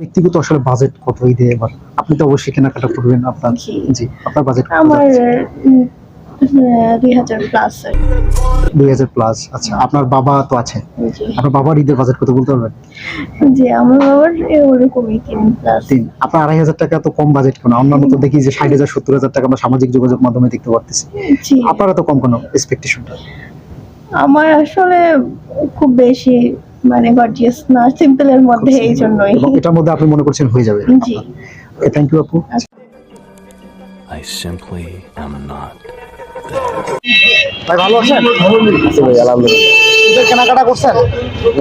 ব্যক্তিগত আসলে বাজেট কত? ঈদে এবার আপনি তো অবশ্যই কেনাকাটা করবেন আপনার জি। আপনার বাজেট আমার প্লাস দুই হাজার প্লাস আচ্ছা আপনার বাবা তো আছে। আপনার বাবার ঈদের বাজেট কত বলতে পারবেন? জি আমার বাবার ওরকমই তিন প্লাস তিন। আপনার আড়াই হাজার টাকা তো কম বাজেট কেন? অন্যান্য তো দেখি যে ষাট হাজার সত্তর হাজার টাকা আমরা সামাজিক যোগাযোগ মাধ্যমে দেখতে পারতেছি। আপনারা তো কম কেন এক্সপেকটেশনটা আমার আসলে খুব বেশি মানে গর্জিয়াস না সিম্পলের মধ্যে এই জন্যই এটার মধ্যে আপনি মনে করছেন হয়ে যাবে। জি। থ্যাংক ইউ আপু। I simply am not. ভাই ভালো আছেন? আলহামদুলিল্লাহ। ঈদের কেনাকাটা করছেন?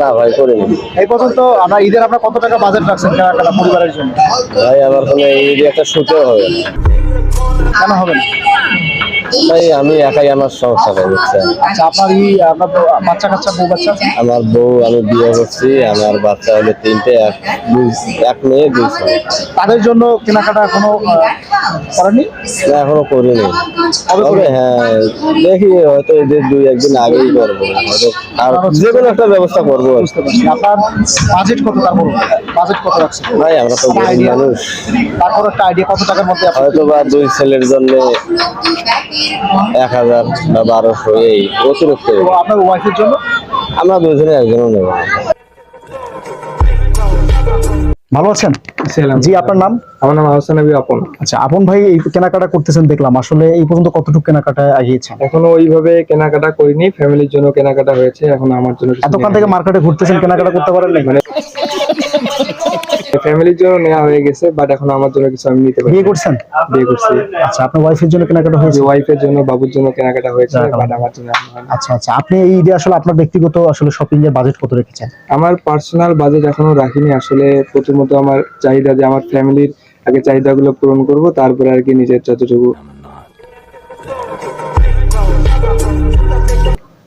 না ভাই করিনি। এই পর্যন্ত আমরা ঈদের আপনার কত টাকা বাজেট রাখছেন কেনাকাটা পরিবারের জন্য? ভাই আমার কোনো এই যে একটা শুটেও হবে। কেন হবে না? ভাই আমি একাই আমার ভাই বুঝছেন আচ্ছা আপনার আপনার বাচ্চা কাচ্চা বউ বাচ্চা আমার বউ আমি বিয়ে করছি আমার বাচ্চা হলো তিনটে এক দুই এক মেয়ে দুই ছেলে। তাদের জন্য কেনাকাটা এখনও এখনও করিনি। তবে হ্যাঁ দেখি হয়তো এদের দুই একদিন আগেই করব হয়তো আর যে কোনো একটা ব্যবস্থা করব। আপনার বাজেট কত তারপর বাজেট কত রাখছেন? ভাই আমরা তো গরিব মানুষ। তারপর একটা আইডিয়া কত টাকার মধ্যে হয়তো বা দুই ছেলের জন্য এক হাজার বা বারোশো এই অতিরিক্ত। আপনার ওয়াইফের জন্য? আমরা দুজনে একজনও নেব। ভালো আছেন? জি আপনার নাম? আমার নাম আহসান নবী আপন। আচ্ছা আপন ভাই এই কেনাকাটা করতেছেন দেখলাম আসলে এই পর্যন্ত কতটুকু কেনাকাটা আগিয়েছেন? এখনও ওইভাবে কেনাকাটা করিনি ফ্যামিলির জন্য কেনাকাটা হয়েছে এখন আমার জন্য এতক্ষণ থেকে মার্কেটে ঘুরতেছেন কেনাকাটা করতে পারেন মানে ফ্যামিলির জন্য নেওয়া হয়ে গেছে বাট এখন আমার জন্য কিছু আমি নিতে পারি বিয়ে করছেন? বিয়ে করছি। আচ্ছা আপনার ওয়াইফের জন্য কেনাকাটা হয়েছে? ওয়াইফের জন্য বাবুর জন্য কেনাকাটা হয়েছে বাট আমার জন্য আচ্ছা আচ্ছা আপনি এই ঈদে আসলে আপনার ব্যক্তিগত আসলে শপিং এর বাজেট কত রেখেছেন? আমার পার্সোনাল বাজেট এখনও রাখিনি। আসলে প্রথমত আমার চাহিদা যে আমার ফ্যামিলির আগে চাহিদাগুলো পূরণ করব তারপরে আর কি নিজের যতটুকু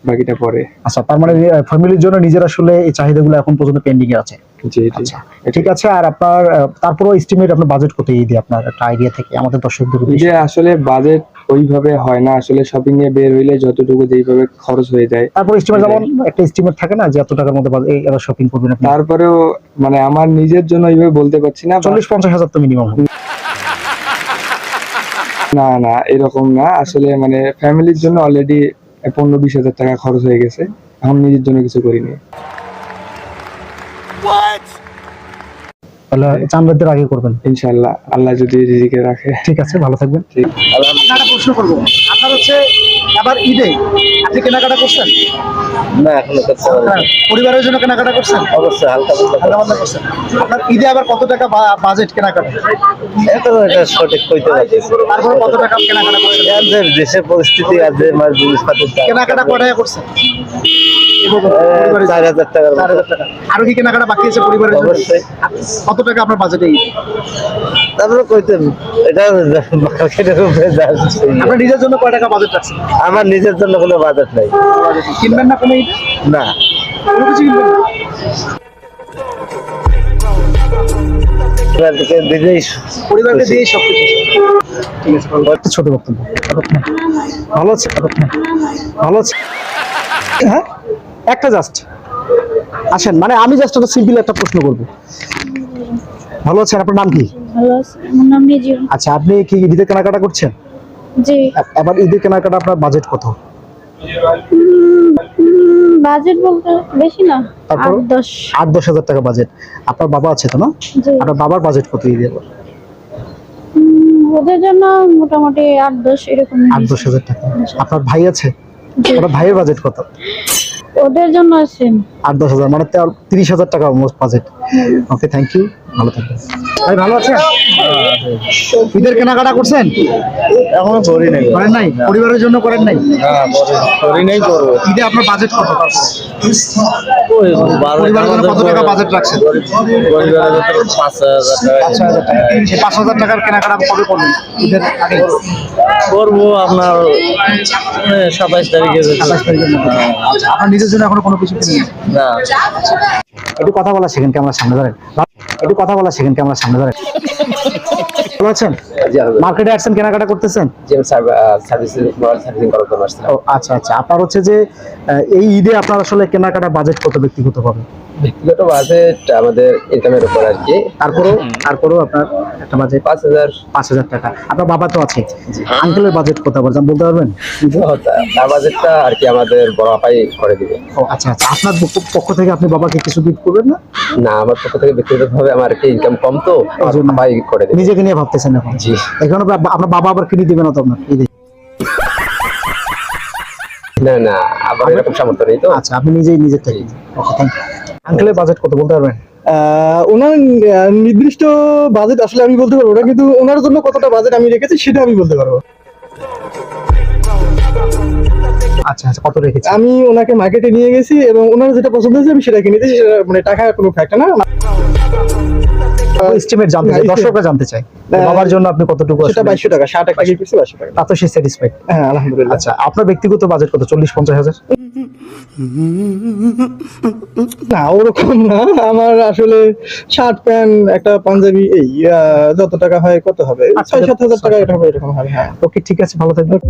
বাকিটা পরে। আচ্ছা তার মানে ফ্যামিলির জন্য নিজের আসলে এই চাহিদাগুলো এখন পর্যন্ত পেন্ডিং এ আছে। জি জি। আচ্ছা ঠিক আছে আর আপনার আহ, তারপরও এস্টিমেট আপনার বাজেট কত ঈদে আপনার একটা আইডিয়া থেকে আমাদের দর্শকদের যে আসলে বাজেট ওইভাবে হয় না আসলে শপিং এ বের হইলে যতটুকু যেইভাবে খরচ হয়ে যায়। তারপর এস্টিমেট যেমন একটা এস্টিমেট থাকে না যে এত টাকার মধ্যে এই এবার শপিং করবেন আপনি? তারপরেও মানে আমার নিজের জন্য এইভাবে বলতে পারছি না চল্লিশ পঞ্চাশ হাজার তো মিনিমাম না না এরকম না আসলে মানে ফ্যামিলির জন্য অলরেডি পনেরো বিশ হাজার টাকা খরচ হয়ে গেছে। এখন নিজের জন্য কিছু করিনি। তাহলে চান্দ্রের আগে করবেন। ইনশাল্লাহ আল্লাহ যদি রিজিকে রাখে। ঠিক আছে ভালো থাকবেন। ঠিক। প্রশ্ন করব। আপনার হচ্ছে আবার ঈদে আপনি কেনাকাটা করছেন? না এখনও করতে হ্যাঁ, পরিবারের জন্য কেনাকাটা করছেন? অবশ্যই হালকা হালকা পাতলা করছেন। আপনার ঈদে আবার কত টাকা বাজেট কেনাকাটা? এখন এটা সঠিক কইতে পারছি তারপর কত টাকা কেনাকাটা করছেন? দেশের পরিস্থিতি আর যে জিনিসপাতির কেনাকাটা কটায় করছেন? চার হাজার টাকার চার হাজার টাকা। আরও কি কেনাকাটা বাকি আছে পরিবারের অবশ্যই। কত টাকা আপনার বাজেটে তারপরে কইতে এটা মার্কেটের উপরে আপনার নিজের জন্য কয় টাকা বাজেট রাখছেন আমার নিজের জন্য কোনো বাজেট নাই। কিনবেন না কোনো না। কোনো কিছু কিনবেন না? পরিবারকে দিলেই পরিবারকে দিয়ে সব কিছু ঠিক আছে ছোট বক্তব্য। ভালো আছে। ভালো আছে। হ্যাঁ? একটা জাস্ট আসেন মানে আমি জাস্ট একটা সিম্পল একটা প্রশ্ন করব। ভালো আছেন? আপনার নাম কি? ভালো আছে। আমার নাম নিজে আচ্ছা আপনি কি ঈদের কেনাকাটা করছেন? জি। এবার ঈদের কেনাকাটা আপনার বাজেট কত? বাজেট বলতে বেশি না তারপর? আট দশ। আট দশ হাজার টাকা বাজেট আপনার বাবা আছে তো না? আপনার বাবার বাজেট কত ঈদের? ওদের জন্য মোটামুটি আট দশ এরকম আট দশ হাজার টাকা। আপনার ভাই আছে। আপনার ভাইয়ের বাজেট কত? ওদের জন্য সেম আট দশ হাজার মানে তেরো- তিরিশ হাজার টাকা almost budget okay thank you ভালো থাকবেন। ভাই ভালো আছেন? ঈদের কেনাকাটা করছেন? এখনও করি নাই। করেন নাই? পরিবারের জন্য করেন নাই? করি নাই করব ঈদে আপনার বাজেট কত? তারপর? ওই বারো পরিবারের জন্য কত টাকা বাজেট রাখছেন? পাঁচ হাজার টাকা হাজার পাঁচ হাজার টাকার কেনাকাটা কবে করবেন? ঈদের আগে করব আপনার সাতাইশ তারিখে সাতাইশ তারিখের মধ্যে। আপনার নিজের জন্য এখনও কোনো কিছু না। একটু কথা বলা শেখেন আমরা সামনে ধরেন? একটু কথা বলা শেখেন ক্যামেরার সামনে ধরে। বলছেন আছেন? মার্কেটে আসছেন কেনাকাটা করতেছেন? আচ্ছা আচ্ছা। আপনার হচ্ছে যে এই ঈদে আপনার আসলে কেনাকাটা বাজেট কত ব্যক্তিগত পাবে ব্যক্তিগত বাজেট আমাদের ইনকামের উপর আর কি। তারপরেও তারপরেও আপনার একটা বাজেট? পাঁচ হাজার। পাঁচ হাজার টাকা। আপনার বাবা তো আছে। আঙ্কেলের বাজেট বলতে বলতে পারবেন? তার বাজেটটা আর কি আমাদের বড় আপাই করে দিবে। ও আচ্ছা আচ্ছা। আপনার পক্ষ- থেকে আপনি বাবাকে কিছু গিফট করবেন না? না আমার পক্ষ থেকে ব্যক্তিগত ভাবে আমার কি ইনকাম কম তো আপাই করে দিবে। নিজেকে নিয়ে ভাবতেছেন এখন? জি। এখানে আপনার বাবা আবার কিনে দিবে না তো আপনার? না না আবার এরকম সামর্থ্য নেই তো। আচ্ছা আপনি নিজেই নিজের থেকে। ওকে থ্যাংক ইউ আঙ্কেলের বাজেট কত বলতে পারবেন? ওনার নির্দিষ্ট বাজেট আসলে আমি বলতে পারব না কিন্তু ওনার জন্য কতটা বাজেট আমি রেখেছি সেটা আমি বলতে পারব। আচ্ছা আচ্ছা কত আমি ওনাকে মার্কেটে নিয়ে গেছি এবং ওনার যেটা পছন্দ হয়েছে আমি সেটা কিনে দিয়েছি সেটা মানে টাকা কোনো ফ্যাক্টর না। এস্টিমেট জানতে চাই না, দর্শকরা জানতে চাই বাবার জন্য আপনি কতটুকু সেটা টাকা কিনছি তা তো সে স্যাটিসফাইড হ্যাঁ আলহামদুলিল্লাহ। আচ্ছা আপনার ব্যক্তিগত বাজেট কত? চল্লিশ পঞ্চাশ হাজার? না ওরকম না। আমার আসলে শার্ট প্যান্ট একটা পাঞ্জাবি এই আহ, যত টাকা হয় কত হবে? আচ্ছা, ছয় সাত হাজার টাকা এটা হবে এরকম হবে হ্যাঁ। ওকে ঠিক আছে ভালো থাকবেন।